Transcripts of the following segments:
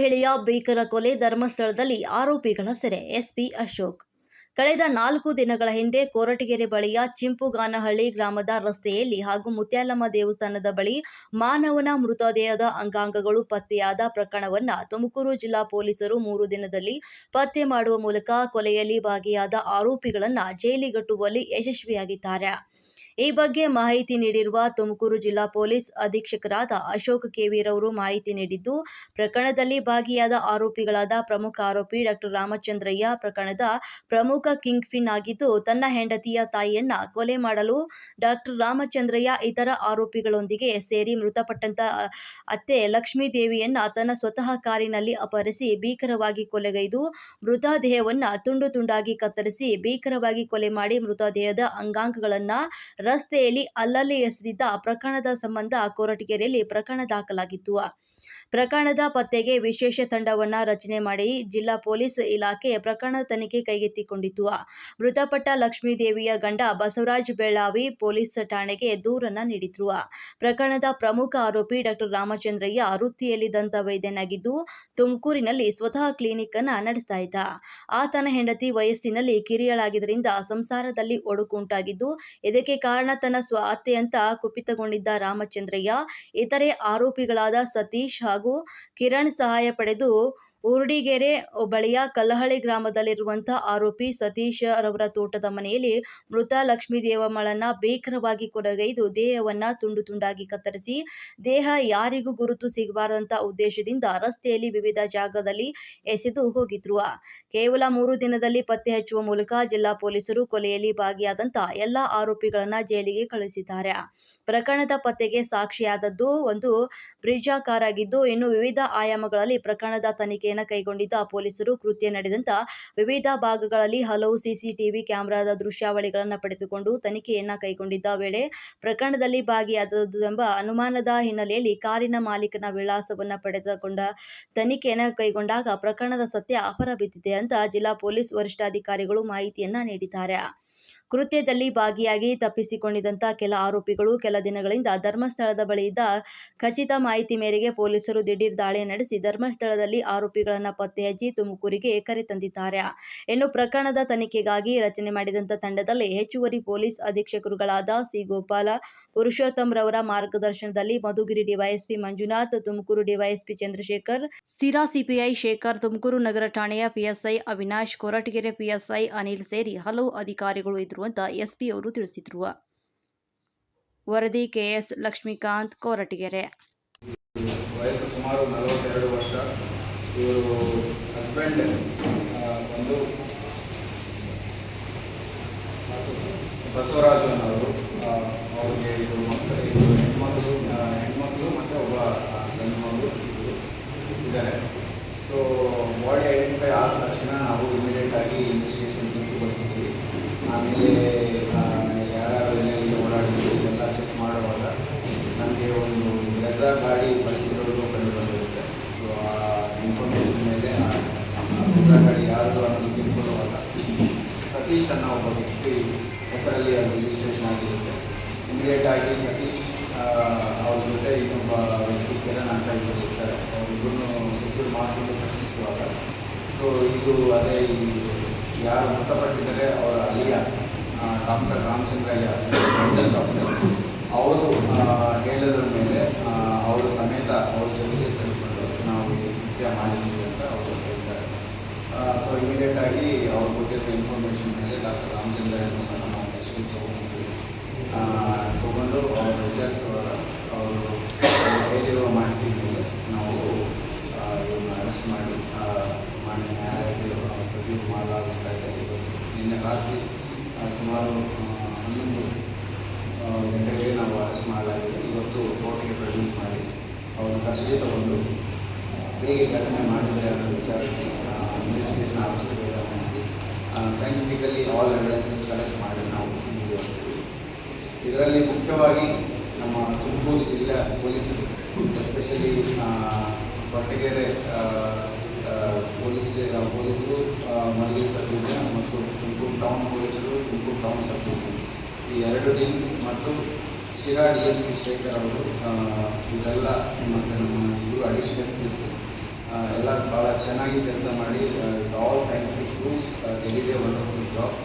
ಮಹಿಳೆಯ ಭೀಕರ ಕೊಲೆ ಧರ್ಮಸ್ಥಳದಲ್ಲಿ ಆರೋಪಿಗಳ ಸೆರೆ. ಎಸ್ಪಿ ಅಶೋಕ್. ಕಳೆದ ನಾಲ್ಕು ದಿನಗಳ ಹಿಂದೆ ಕೊರಟಗೆರೆ ಬಳಿಯ ಚಿಂಪುಗಾನಹಳ್ಳಿ ಗ್ರಾಮದ ರಸ್ತೆಯಲ್ಲಿ ಹಾಗೂ ಮುತ್ಯಾಲಮ್ಮ ದೇವಸ್ಥಾನದ ಬಳಿ ಮಾನವನ ಮೃತದೇಹದ ಅಂಗಾಂಗಗಳು ಪತ್ತೆಯಾದ ಪ್ರಕರಣವನ್ನು ತುಮಕೂರು ಜಿಲ್ಲಾ ಪೊಲೀಸರು ಮೂರು ದಿನದಲ್ಲಿ ಪತ್ತೆ ಮಾಡುವ ಮೂಲಕ ಕೊಲೆಯಲ್ಲಿ ಭಾಗಿಯಾದ ಆರೋಪಿಗಳನ್ನು ಜೈಲಿಗಟ್ಟುವಲ್ಲಿ ಯಶಸ್ವಿಯಾಗಿದ್ದಾರೆ. ಈ ಬಗ್ಗೆ ಮಾಹಿತಿ ನೀಡಿರುವ ತುಮಕೂರು ಜಿಲ್ಲಾ ಪೊಲೀಸ್ ಅಧೀಕ್ಷಕರಾದ ಅಶೋಕ್ ಕೆವಿರವರು ಮಾಹಿತಿ ನೀಡಿದ್ದು, ಪ್ರಕರಣದಲ್ಲಿ ಭಾಗಿಯಾದ ಆರೋಪಿಗಳಾದ ಪ್ರಮುಖ ಆರೋಪಿ ಡಾಕ್ಟರ್ ರಾಮಚಂದ್ರಯ್ಯ ಪ್ರಕರಣದ ಪ್ರಮುಖ ಕಿಂಗ್ ಪಿನ್ ಆಗಿದ್ದು, ತನ್ನ ಹೆಂಡತಿಯ ತಾಯಿಯನ್ನ ಕೊಲೆ ಮಾಡಲು ಡಾಕ್ಟರ್ ರಾಮಚಂದ್ರಯ್ಯ ಇತರ ಆರೋಪಿಗಳೊಂದಿಗೆ ಸೇರಿ ಮೃತಪಟ್ಟಂತ ಅತ್ತೆ ಲಕ್ಷ್ಮೀ ದೇವಿಯನ್ನ ತನ್ನ ಸ್ವತಃ ಕಾರಿನಲ್ಲಿ ಅಪಹರಿಸಿ ಭೀಕರವಾಗಿ ಕೊಲೆಗೈದು, ಮೃತದೇಹವನ್ನ ತುಂಡು ತುಂಡಾಗಿ ಕತ್ತರಿಸಿ ಭೀಕರವಾಗಿ ಕೊಲೆ ಮಾಡಿ ಮೃತದೇಹದ ಅಂಗಾಂಗಗಳನ್ನ ರಸ್ತೆಯಲ್ಲಿ ಅಲ್ಲಲ್ಲಿ ಎಸೆದಿದ್ದ ಪ್ರಕರಣದ ಸಂಬಂಧ ಕೊರಟಗೆರೆಯಲ್ಲಿ ಪ್ರಕರಣ ದಾಖಲಾಗಿತ್ತು. ಪ್ರಕರಣದ ಪತ್ತೆಗೆ ವಿಶೇಷ ತಂಡವನ್ನ ರಚನೆ ಮಾಡಿ ಜಿಲ್ಲಾ ಪೊಲೀಸ್ ಇಲಾಖೆ ಪ್ರಕರಣ ತನಿಖೆ ಕೈಗೆತ್ತಿಕೊಂಡಿತು ಮೃತಪಟ್ಟ ಲಕ್ಷ್ಮೀದೇವಿಯ ಗಂಡ ಬಸವರಾಜ್ ಬೆಳ್ಳಾವಿ ಪೊಲೀಸ್ ಠಾಣೆಗೆ ದೂರನ್ನ ನೀಡಿದ್ರು. ಪ್ರಕರಣದ ಪ್ರಮುಖ ಆರೋಪಿ ಡಾಕ್ಟರ್ ರಾಮಚಂದ್ರಯ್ಯ ವೃತ್ತಿಯಲ್ಲಿ ದಂತ ವೈದ್ಯನಾಗಿದ್ದು ತುಮಕೂರಿನಲ್ಲಿ ಸ್ವತಃ ಕ್ಲಿನಿಕ್ ಅನ್ನ ನಡೆಸ್ತಾ ಇದ್ದ. ಆತನ ಹೆಂಡತಿ ವಯಸ್ಸಿನಲ್ಲಿ ಕಿರಿಯಳಾಗಿದ್ದರಿಂದ ಸಂಸಾರದಲ್ಲಿ ಒಡುಕು ಉಂಟಾಗಿದ್ದು ಇದಕ್ಕೆ ಕಾರಣ ತನ್ನ ಸ್ವ ಅತ್ತೆಯಂತ ಕುಪಿತಗೊಂಡಿದ್ದ ರಾಮಚಂದ್ರಯ್ಯ, ಇತರೆ ಆರೋಪಿಗಳಾದ ಸತೀಶ್ ಕಿರಣ್ ಸಹಾಯ ಪಡೆದು ಊರ್ಡಿಗೆರೆ ಬಳಿಯ ಕಲ್ಲಹಳ್ಳಿ ಗ್ರಾಮದಲ್ಲಿರುವಂತಹ ಆರೋಪಿ ಸತೀಶ್ ರವರ ತೋಟದ ಮನೆಯಲ್ಲಿ ಮೃತ ಲಕ್ಷ್ಮೀ ದೇವಮ್ಮಳನ್ನ ಭೀಕರವಾಗಿ ಕೊರಗೈದು ದೇಹವನ್ನ ತುಂಡು ತುಂಡಾಗಿ ಕತ್ತರಿಸಿ, ದೇಹ ಯಾರಿಗೂ ಗುರುತು ಸಿಗಬಾರದಂತ ಉದ್ದೇಶದಿಂದ ರಸ್ತೆಯಲ್ಲಿ ವಿವಿಧ ಜಾಗದಲ್ಲಿ ಎಸೆದು ಹೋಗಿದ್ರು. ಕೇವಲ ಮೂರು ದಿನದಲ್ಲಿ ಪತ್ತೆ ಹಚ್ಚುವ ಮೂಲಕ ಜಿಲ್ಲಾ ಪೊಲೀಸರು ಕೊಲೆಯಲ್ಲಿ ಭಾಗಿಯಾದಂತ ಎಲ್ಲಾ ಆರೋಪಿಗಳನ್ನ ಜೈಲಿಗೆ ಕಳುಹಿಸಿದ್ದಾರೆ. ಪ್ರಕರಣದ ಪತ್ತೆಗೆ ಸಾಕ್ಷಿಯಾದದ್ದು ಒಂದು ಬ್ರಿಜಾ ಕಾರ್ ಆಗಿದ್ದು ಇನ್ನು ವಿವಿಧ ಆಯಾಮಗಳಲ್ಲಿ ಪ್ರಕರಣದ ತನಿಖೆಯನ್ನು ಕೈಗೊಂಡಿದ್ದ ಪೊಲೀಸರು. ಕೃತ್ಯ ನಡೆದಂತ ವಿವಿಧ ಭಾಗಗಳಲ್ಲಿ ಹಲವು ಸಿಸಿಟಿವಿ ಕ್ಯಾಮೆರಾದ ದೃಶ್ಯಾವಳಿಗಳನ್ನು ಪಡೆದುಕೊಂಡು ತನಿಖೆಯನ್ನ ಕೈಗೊಂಡಿದ್ದ ವೇಳೆ ಪ್ರಕರಣದಲ್ಲಿ ಭಾಗಿಯಾದದ್ದು ಎಂಬ ಅನುಮಾನದ ಹಿನ್ನೆಲೆಯಲ್ಲಿ ಕಾರಿನ ಮಾಲೀಕನ ವಿಳಾಸವನ್ನ ಪಡೆದುಕೊಂಡ ತನಿಖೆಯನ್ನು ಕೈಗೊಂಡಾಗ ಪ್ರಕರಣದ ಸತ್ಯ ಹೊರಬಿದ್ದಿದೆ ಅಂತ ಜಿಲ್ಲಾ ಪೊಲೀಸ್ ವರಿಷ್ಠಾಧಿಕಾರಿಗಳು ಮಾಹಿತಿಯನ್ನ ನೀಡಿದ್ದಾರೆ. ಕೃತ್ಯದಲ್ಲಿ ಭಾಗಿಯಾಗಿ ತಪ್ಪಿಸಿಕೊಂಡಿದ್ದಂಥ ಕೆಲ ಆರೋಪಿಗಳು ಕೆಲ ದಿನಗಳಿಂದ ಧರ್ಮಸ್ಥಳದ ಬಳಿ ಇದ್ದ ಖಚಿತ ಮಾಹಿತಿ ಮೇರೆಗೆ ಪೊಲೀಸರು ದಿಢೀರ್ ದಾಳಿ ನಡೆಸಿ ಧರ್ಮಸ್ಥಳದಲ್ಲಿ ಆರೋಪಿಗಳನ್ನು ಪತ್ತೆ ಹಚ್ಚಿ ತುಮಕೂರಿಗೆ ಕರೆತಂದಿದ್ದಾರೆ. ಇನ್ನು ಪ್ರಕರಣದ ತನಿಖೆಗಾಗಿ ರಚನೆ ಮಾಡಿದಂಥ ತಂಡದಲ್ಲಿ ಹೆಚ್ಚುವರಿ ಪೊಲೀಸ್ ಅಧೀಕ್ಷಕರುಗಳಾದ ಸಿ. ಗೋಪಾಲ ಪುರುಷೋತ್ತಮ್ ರವರ ಮಾರ್ಗದರ್ಶನದಲ್ಲಿ Madhugiri DYSP Manjunath, Tumakuru DYSP Chandrashekar Sira CPI Shekar Tumakuru ನಗರ ಠಾಣೆಯ ಪಿಎಸ್ಐ ಅವಿನಾಶ್, ಕೊರಟಗೆರೆ ಪಿಎಸ್ಐ ಅನಿಲ್ ಸೇರಿ ಹಲವು ಅಧಿಕಾರಿಗಳು ಇದ್ರು ಅಂತ ಎಸ್ಪಿ ಅವರು ತಿಳಿಸಿದ್ರು. ವರದಿ ಕೆಎಸ್ ಲಕ್ಷ್ಮೀಕಾಂತ್, ಕೊರಟಗೆರೆ. ವಯಸ್ಸು ಸುಮಾರು ನಲವತ್ತೆರಡು ವರ್ಷ. ಇವರು ಹಸ್ಬೆಂಡ್ ಒಂದು ಅವ್ರಿಗೆ ಇದು ಮಕ್ಕಳು ಇದು ಹೆಣ್ಮಕ್ಳು ಆ, ಹೆಣ್ಮಕ್ಳು ಮತ್ತು ಒಬ್ಬ ಆ, ಗಂಡು ಮಗು ಇಬ್ರು ಇದ್ದಾರೆ. ಸೊ ಬಾಡಿ ಐಡೆಂಟಿಫೈ ಆದ ತಕ್ಷಣ ನಾವು ಇಮಿಡಿಯೇಟ್ ಆಗಿ ಇನ್ವೆಸ್ಟಿಗೇಷನ್ ಶುರುಗೊಳಿಸಿದ್ವಿ. ಆಮೇಲೆ ಯಾರ್ಯಾರು ಎಲ್ಲೆಲ್ಲಿ ಓಡಾಡಿದ್ರು ಇದೆಲ್ಲ ಚೆಕ್ ಮಾಡುವಾಗ ನಮಗೆ ಒಂದು ಬ್ರೆಝಾ ಗಾಡಿ ಬಳಸಿರೋದು ಕಂಡು ಬಂದಿರುತ್ತೆ ಸೊ ಆ ಇನ್ಫಾರ್ಮೇಷನ್ ಮೇಲೆ ಬ್ರೆಝಾ ಗಾಡಿ ಯಾರ್ದು ಅನ್ನೋದು ತಿಳ್ಕೊಳ್ಳುವಾಗ ಸತೀಶ್ ಅನ್ನೋ ಒಬ್ಬ ವ್ಯಕ್ತಿ ಹೆಸರಲ್ಲಿ ಅದು ರಿಜಿಸ್ಟ್ರೇಷನ್ ಆಗಿರುತ್ತೆ. ಇಮಿಡಿಯೇಟ್ ಆಗಿ ಸತೀಶ್ ಅವ್ರ ಜೊತೆ ಇನ್ನೊಬ್ಬ ವ್ಯಕ್ತಿ ಕಿರಣ್ ಅಂತ ಇಬ್ಬರು ಇರ್ತಾರೆ. ಅವರಿಬ್ಬರನ್ನು ಸೆಕ್ಯೂರ್ ಮಾಡಿಕೊಂಡು ಪ್ರಶ್ನಿಸುವಾಗ ಸೊ ಇದು ಅದೇ ಈ ಯಾರು ಮೃತಪಟ್ಟಿದ್ದಾರೆ, ಅವರ ಅಲ್ಲಿಯ ಡಾಕ್ಟರ್ ರಾಮಚಂದ್ರಯ್ಯ ಮೆಂಟಲ್ ಡಾಕ್ಟರ್, ಅವರು ಹೇಳಿದ್ರ ಮೇಲೆ ಅವರ ಸಮೇತ ಅವ್ರ ಜೊತೆಗೆ ಸೇರಿಕೊಂಡು ನಾವು ಈ ಕೃತ್ಯ ಮಾಡಿದ್ದೀವಿ ಅಂತ ಅವರು ಹೇಳ್ತಾರೆ ಸೊ ಇಮಿಡಿಯೇಟ್ ಆಗಿ ಅವ್ರು ಕೊಟ್ಟಿರೋ ಇನ್ಫಾರ್ಮೇಷನ್ ಮೇಲೆ ಡಾಕ್ಟರ್ ರಾಮಚಂದ್ರಯ್ಯನೂ ಸಹ ನಾವು ಕಸ್ಟಡಿ ತಗೊಂಡು ತಗೊಂಡು ಅವ್ರು ವಿಚಾರಿಸುವಾಗ ಅವರು ಹೇಳಿರುವ ಮಾಹಿತಿ ಮೇಲೆ ನಾವು ಆ, ಇವ್ರನ್ನ ಅರೆಸ್ಟ್ ಮಾಡಿ ಆ, ಮಾನ್ಯ ನ್ಯಾಯಾಲಯಕ್ಕೆ ಪ್ರೊಡ್ಯೂಸ್ ಮಾಡಲಾಗುತ್ತಾ ಇದೆ ಇವತ್ತು ನಿನ್ನೆ ರಾತ್ರಿ ಆ, ಸುಮಾರು ಆ, ಹನ್ನೊಂದು ಆ, ಗಂಟೆಗೆ ನಾವು ಅರೆಸ್ಟ್ ಮಾಡಲಾಗಿದೆ ಇವತ್ತು ಕೋರ್ಟ್ಗೆ ಪ್ರೊಡ್ಯೂಸ್ ಮಾಡಿ ಅವ್ರನ್ನ ಕಸ್ಟಡಿ ತಗೊಂಡು ಹೇಗೆ ಘಟನೆ ಮಾಡಿದರೆ ಅನ್ನೋದು ವಿಚಾರಿಸಿ ಇನ್ವೆಸ್ಟಿಗೇಷನ್ ಆಫೀಸರ್ಗೆ ಗಮನಿಸಿ ಸೈಂಟಿಫಿಕಲಿ ಆಲ್ ಎವಿಡೆನ್ಸಸ್ ಕಲೆಕ್ಟ್ ಮಾಡಿ ನಾವು ಇದರಲ್ಲಿ ಮುಖ್ಯವಾಗಿ ನಮ್ಮ ತುಮಕೂರು ಜಿಲ್ಲೆ ಪೊಲೀಸರು ಎಸ್ಪೆಷಲಿ ಆ, ಪೊಲೀಸ್ ಪೊಲೀಸರು ಮಲ್ಲಿ ಸಬ್ ಮತ್ತು ತುಮಕೂರು ಟೌನ್ ಪೊಲೀಸರು ತುಮಕೂರು ಟೌನ್ ಸಬ್ ಈ ಎರಡು ಟೀಮ್ಸ್ ಮತ್ತು Shira D S P Shekar ಅವರು ಇವರೆಲ್ಲ ಮತ್ತು ನಮ್ಮ ಇಬ್ಬರು ಅಡಿಷನಲ್ ಎಸ್ ಪಿ ಎಲ್ಲ ಭಾಳ ಚೆನ್ನಾಗಿ ಕೆಲಸ ಮಾಡಿ ಆಲ್ ಸೈಂಟಿಫಿಕ್ ಪ್ರೂಫ್ಸ್ ಡೆಲಿಡೆ ವಂಡರ್ಫುಲ್ ಜಾಬ್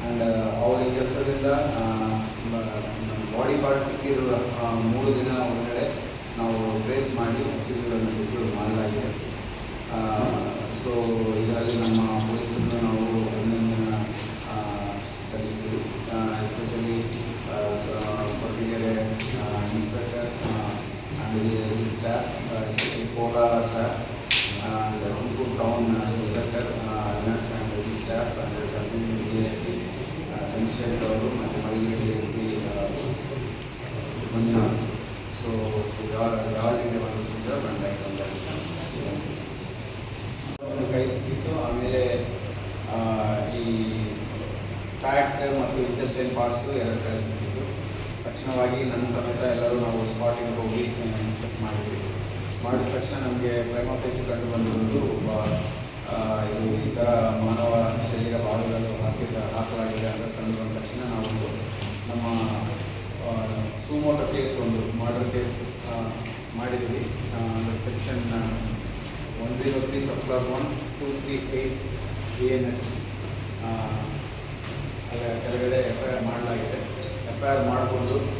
ಆ್ಯಂಡ್ ಅವ್ರ ಈ ಕೆಲಸದಿಂದ ಬಾಡಿ ಪಾರ್ಟ್ ಸಿಕ್ಕಿರೋ ಮೂರು ದಿನ ಒಳಗಡೆ ನಾವು ಟ್ರೇಸ್ ಮಾಡಿ ಅಕ್ಯೂಸ್ಗಳನ್ನು ಸೆಕ್ಯೂರ್ ಮಾಡಲಾಗಿದೆ ಸೊ ಇದರಲ್ಲಿ ನಮ್ಮ ಪೊಲೀಸರನ್ನು ನಾವು ಅಭಿನಂದನ ಸಲ್ಲಿಸ್ತೀವಿ. Especially Kottigere inspector and staff especially Kolar staff and Tumakuru town inspector Avinash and the staff and serving D S P Chandrashekar ಅವರು ಮತ್ತು mile D S P Manjunath so ರೀತಿ ಒಂದು ಕೈ ಸಿಕ್ಕಿತ್ತು ಆಮೇಲೆ ಆ, ಈ ಫ್ಯಾಕ್ಟ್ ಮತ್ತು ಇಂಡಸ್ಟ್ರಿಯಲ್ ಪಾರ್ಟ್ಸು ಎರಡು ಸಿಕ್ಕಿತ್ತು ತಕ್ಷಣವಾಗಿ ನನ್ನ ಸಮೇತ ಎಲ್ಲರೂ ನಾವು ಸ್ಪಾಟಿಗೆ ಹೋಗಿ ಇನ್ಸ್ಪೆಕ್ಟ್ ಮಾಡಿದ್ವಿ ಮಾಡಿದ ತಕ್ಷಣ ನಮಗೆ ಪ್ರೈಮ್ ಆಫೀಸ್ ಕಂಡು ಆ, ಇದು ಈ ಥರ ಮಾನವ ಶರೀರ ಭಾಗಗಳು ಹಾಕಿದ ಹಾಕಲಾಗಿದೆ ಅಂತ ಕಂಡು ಬಂದ ತಕ್ಷಣ ನಾವು ನಮ್ಮ ಸುಮೋಟ ಕೇಸ್ ಒಂದು ಮರ್ಡರ್ ಕೇಸ್ ಮಾಡಿದ್ವಿ. Section one zero three sub clause one two three eight G N S ಕೆಳಗಡೆ ಎಫ್ ಐ ಆರ್ ಮಾಡಲಾಗಿದೆ. ಎಫ್ ಐ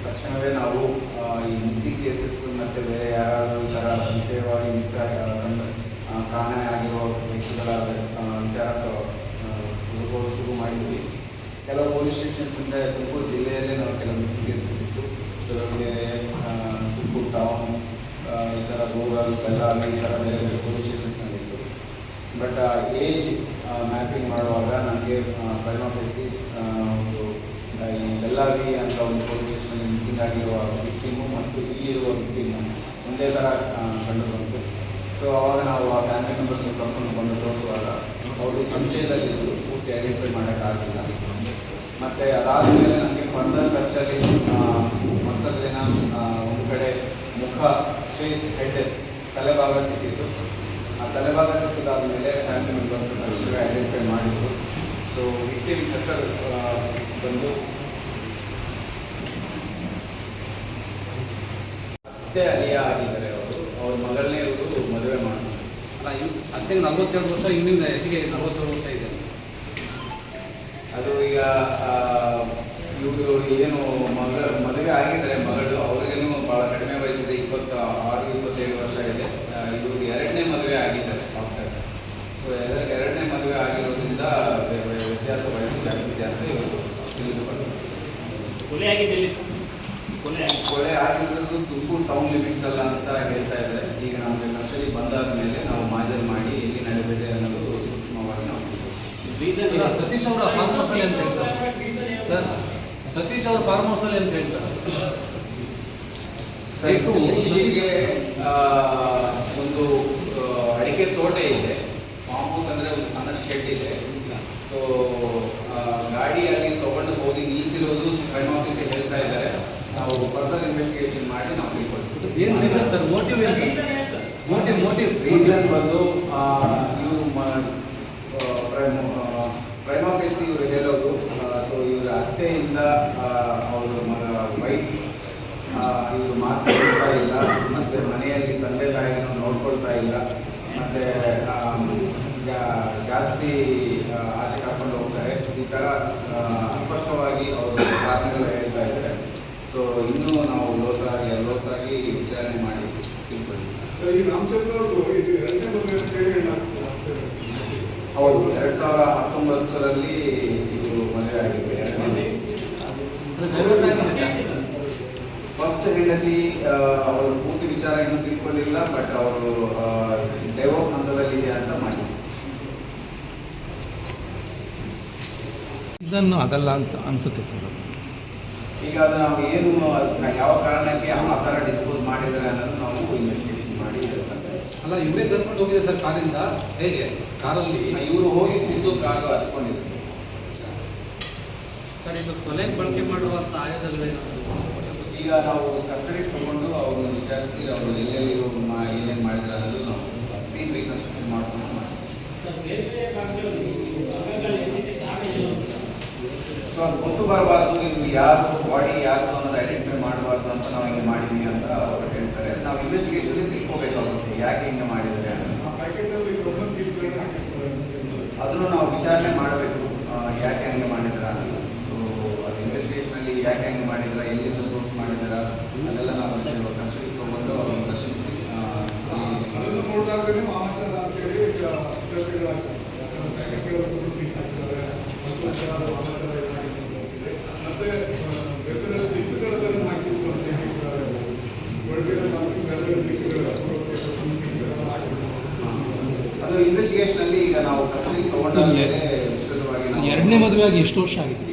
ತಕ್ಷಣವೇ ನಾವು ಈ ಮಿಸ್ಸಿ ಕೇಸಸ್ ಮತ್ತು ಬೇರೆ ಯಾರಾದರೂ ಈ ಥರ ಸಂಶಯವಾಗಿ ಮಿಸ್ ಕಾಣೆ ಆಗಿರೋ ವ್ಯಕ್ತಿಗಳ ವಿಚಾರ ಶುರು ಮಾಡಿದ್ವಿ. ಕೆಲವು ಪೊಲೀಸ್ ಸ್ಟೇಷನ್ಸ್ ಅಂದರೆ ತುಮಕೂರು ಜಿಲ್ಲೆಯಲ್ಲೇ ನಾವು ಕೆಲವು ಮಿಸ್ಸಿ ಕೇಸಸ್ ಇತ್ತು. ದಾವಣಗೆರೆ ತುಮಕೂರು ಟೌನ್ ಈ ಥರ ರೂರಲ್ ಬೆಳಗಾವಿ ಈ ಥರ ಬೇರೆ ಬೇರೆ ಪೊಲೀಸ್ ಸ್ಟೇಷನ್ಸ್ನಲ್ಲಿತ್ತು ಬಟ್ ಏಜ್ ಮ್ಯಾಪಿಂಗ್ ಮಾಡುವಾಗ ನನಗೆ ಪರಿಣಾಮ ಒಂದು ಈ ಬೆಲ್ಲಾವಿ ಅಂತ ಒಂದು ಪೊಲೀಸ್ ಸ್ಟೇಷನ್ ಮಿಸ್ಸಿಂಗ್ ಆಗಿರುವ ವಿಕ್ಟಿಮು ಮತ್ತು ಇಲ್ಲಿರುವ ವಿಕ್ಟಿಮ್ ಒಂದೇ ಥರ ಕಂಡು ಬಂತು ಸೊ ಆವಾಗ ನಾವು ಆ ಫ್ಯಾಮಿಲಿ ಮೆಂಬರ್ಸ್ ಕರ್ಕೊಂಡು ಬಂದು ತೋರಿಸುವಾಗ ಅವರು ಸಂಶಯದಲ್ಲಿದ್ದು ಪೂರ್ತಿ ಐಡೆಂಟಿಫೈ ಮಾಡೋಕ್ಕಾಗಲಿಲ್ಲ ಮತ್ತು ಅದಾದಮೇಲೆ ನನಗೆ ಫರ್ದರ್ ಸರ್ಚಲ್ಲಿ ಮಸಲಿನ ಒಂದು ಕಡೆ ಮುಖ ಫೇಸ್ ಹೆಡ್ ತಲೆಭಾಗ ಸಿಕ್ಕಿತ್ತು. ಆ ತಲೆಭಾಗ ಸಿಕ್ಕಿದಾದ್ಮೇಲೆ ಫ್ಯಾಮಿಲಿ ಮೆಂಬರ್ಸ್ ತಕ್ಷಣ ಐಡೆಂಟಿಫೈ ಮಾಡಿದ್ರು. ಸೊ ವಿಕ್ಟಿಮ್ ಹೆಸರು ಬಂದು. ಅತ್ತೆ ಅಲಿಯ ಆಗಿದ್ದಾರೆ ಅವರು. ಅವ್ರ ಮಗಳನ್ನೇ ಇವರು ಮದುವೆ ಮಾಡಿದ್ರು ಅಲ್ಲ ಇವ್ ಅತ್ತೆಗೆ ನಲ್ವತ್ತೆರಡು ವರ್ಷ ಇನ್ನಿಂದ ಹೆಚ್ಚಿಗೆ ನಲ್ವತ್ತೆರಡು ವರ್ಷ ಇದೆ. ಅದು ಈಗ ಇವರು ಏನು ಮಗ, ಮದುವೆ ಆಗಿದ್ದಾರೆ ಮಗಳು, ಅವ್ರಿಗೇನು ಭಾಳ ಕಡಿಮೆ ವಯಸ್ಸಿದೆ ಇಪ್ಪತ್ತ ಆರು ಇಪ್ಪತ್ತೇಳು ವರ್ಷ ಇದೆ. ಇದು ಎರಡನೇ ಮದುವೆ ಆಗಿದ್ದಾರೆ ಡಾಕ್ಟರ್. ಸೊ ಎರಡನೇ ಮದುವೆ ಆಗಿರೋದ್ರಿಂದ ವ್ಯ- ವ್ಯ- ವ್ಯತ್ಯಾಸ ವಯಸ್ಸು ಜಾಸ್ತಿ ಇದೆ ಅಂತ ಇವರು ಕೊಲೆ ಆಗಿದ್ದು ಕೊಲೆ ಆಗಿರೋದು ತುಮಕೂರು ಟೌನ್ ಲಿಮಿಟ್ಸ್ ಅಲ್ಲ ಅಂತ ಹೇಳ್ತಾ ಇದ್ದಾರೆ. ಈಗ ನಮಗೆ ಕಸ್ಟಡಿ ಬಂದಾದ ಮೇಲೆ ನಾವು ಮಾಜರ್ ಮಾಡಿ ಎಲ್ಲಿ ನಡೆದಿದೆ ಅನ್ನೋದು ಸೂಕ್ಷ್ಮವಾಗಿ ನಾವು ರೀಸನ್ ಸತೀಶ್ ಅವರ ಫಾರ್ಮ್ ಹೌಸ್ ಅಲ್ಲಿ ಅಂತ ಹೇಳ್ತಾರೆ. ಸರ್ ಸತೀಶ್ ಅವರ ಫಾರ್ಮ್ ಹೌಸ್ ಅಲ್ಲಿ ಅಂತ ಹೇಳ್ತಾರೆ. ಸೈಟು ಸತೀಶ್ಗೆ ಆ, ಒಂದು ಅಡಿಕೆ ತೋಟ ಇದೆ. ಫಾರ್ಮ್ ಹೌಸ್ ಅಂದರೆ ಒಂದು ಸಣ್ಣ ಶೆಡ್ ಇದೆ. ಸೊ ಗಾಡಿ ಅಲ್ಲಿ ತಗೊಂಡು ಹೋಗಿ ನಿಲ್ಲಿಸಿರೋದು ಕ್ರೈಮ್ ಆಫೀಸಿಗೆ ಹೇಳ್ತಾ ಇದ್ದಾರೆ ನಾವು ಫರ್ದರ್ ಇನ್ವೆಸ್ಟಿಗೇಷನ್ ಮಾಡಿ ನಾವು ತಿಳ್ಕೊಳ್ತೀವಿ ಏನು ರೀಸನ್ ಸರ್ ಮೋಟಿವ್ ಏನು ಮೋಟಿವ್ ಮೋಟಿವ್ ರೀಸನ್ ಬಂದು ಇವರು ಪ್ರೈಮ್ ಆಫೀಸ್ ಇವರು ಹೇಳೋದು ಸೊ ಇವರ ಅತ್ತೆಯಿಂದ ಅವರು ವೈಫ್ ಇವರು ಮಾತಾಡ್ತಾ ಇಲ್ಲ. ಮತ್ತು ಮನೆಯಲ್ಲಿ ತಂದೆ ತಾಯಿಯನ್ನು ನೋಡ್ಕೊಳ್ತಾ ಇಲ್ಲ. ಮತ್ತು ಜಾಸ್ತಿ ಆಚೆ ಕರ್ಕೊಂಡು ಹೋಗ್ತಾರೆ. ಈ ಥರ ಅಸ್ಪಷ್ಟವಾಗಿ ಅವರು ಕಾರಣಗಳು ಸೊ ಇನ್ನೂ ನಾವು ಲೋಕಾಗಿ ಲೋಕಾಗಿ ವಿಚಾರಣೆ ಮಾಡಿ ಹೌದು ಎರಡ್ ಸಾವಿರದ ಹತ್ತೊಂಬತ್ತರಲ್ಲಿ ಇದು ಮದುವೆ ಆಗಿದೆ. ಫಸ್ಟ್ ಹೆಂಡತಿ ಅವರು ಪೂರ್ತಿ ವಿಚಾರ ಇನ್ನೂ ತಿಳ್ಕೊಳ್ಳಿಲ್ಲ ಬಟ್ ಅವರು ಡೈವೋರ್ಸ್ ಹಂತದಲ್ಲಿದೆ ಅಂತ ಮಾಡಿ ಅದಲ್ಲ ಅಂತ ಅನ್ಸುತ್ತೆ ಸರ್ ಈಗ ಅದು ನಾವು ಏನು ಯಾವ ಕಾರಣಕ್ಕೆ ಆ ಥರ ಡಿಸ್ಪೋಸ್ ಮಾಡಿದ್ದಾರೆ ಅನ್ನೋದು ನಾವು ಇನ್ವೆಸ್ಟಿಗೇಷನ್ ಮಾಡಿ ಅಲ್ಲ ಇವರೇ ಕರ್ಕೊಂಡು ಹೋಗಿದೆ ಸರ್ ಕಾರಿಂದ. ಹೇಗೆ? ಕಾರಲ್ಲಿ ಇವರು ಹೋಗಿ ಕುಡಿದು ಕಾರು ಹತ್ಕೊಂಡಿದ್ರು. ಸರ್ ಇದು ಕೊಲೆಗೆ ಬಳಕೆ ಮಾಡುವಂಥ ಆಯುಧಗಳೇನು ಈಗ ನಾವು ಕಸ್ಟಡಿಗೆ ತಗೊಂಡು ಅವ್ರನ್ನ ವಿಚಾರಿಸಿ ಅವರು ಎಲ್ಲೆಲ್ಲಿ ಮಾ- ಏನೇನು ಮಾಡಿದ್ರು ಅನ್ನೋದು ನಾವು ಸೀನ್ ರೀಕನ್ಸ್ಟ್ರಕ್ಷನ್ ಮಾಡ್ಕೊಂಡು ಮಾಡ್ತೀವಿ. ಸೊ ಅದು ಗೊತ್ತು ಬರಬಾರ್ದು. ಯಾರು ಬಾಡಿ ಯಾರು ಅನ್ನೋದು ಐಡೆಂಟಿಫೈ ಮಾಡಬಾರ್ದು ಅಂತ ನಾವು ಹಿಂಗೆ ಮಾಡಿದ್ವಿ ಅಂತ ಅವರು ಹೇಳ್ತಾರೆ. ನಾವು ಇನ್ವೆಸ್ಟಿಗೇಷನ್ ತಿಳ್ಕೊಬೇಕಾಗುತ್ತೆ ಯಾಕೆ ಹಿಂಗೆ ಮಾಡಿದ್ದಾರೆ ಅದನ್ನು ನಾವು ವಿಚಾರಣೆ ಮಾಡಬೇಕು. ಯಾಕೆ ಹಂಗೆ ಮಾಡಿದ್ರ? ಸೊ ಅದು ಇನ್ವೆಸ್ಟಿಗೇಷನಲ್ಲಿ ಯಾಕೆ ಹಂಗೆ ಮಾಡಿದ್ರ? ಎಲ್ಲಿಂದ ಸೋರ್ಸ್ ಮಾಡಿದ್ರ? ಅದೆಲ್ಲ ನಾವು ಕಸ್ಟಡಿ ತಗೊಂಡು ಅವ್ರನ್ನ ಪ್ರಶ್ನಿಸಿ ಮತ್ತು ವಿಚಾರ ಮಾಮಾಚಾರ ಏನಾಗಿದೆ ಮತ್ತೆ ಆ, ಬೇರೆ ಬೇರೆ ದಿಕ್ಕುಗಳಲ್ಲಿ ಹಾಕಿದ್ದು ಅಂತ ಹೇಳಿ ಒಳಗಡೆ ಹಾಕಿ ಬೇರೆ ಬೇರೆ ದಿಕ್ಕುಗಳ ಅಪೂರ್ವಕ್ಕೆ ದಿಕ್ಕುಗಳೆಲ್ಲ ಹಾಕಿದ್ದಾರೆ ಈಗ ನಾವು ಕಸ್ಟಡಿ ತಗೊಂಡ ಮೇಲೆ ವಿಸ್ತೃತವಾಗಿ ಎರಡನೇ ಮದುವೆ ಆಗಿ ಎಷ್ಟು ವರ್ಷ ಆಗಿತ್ತು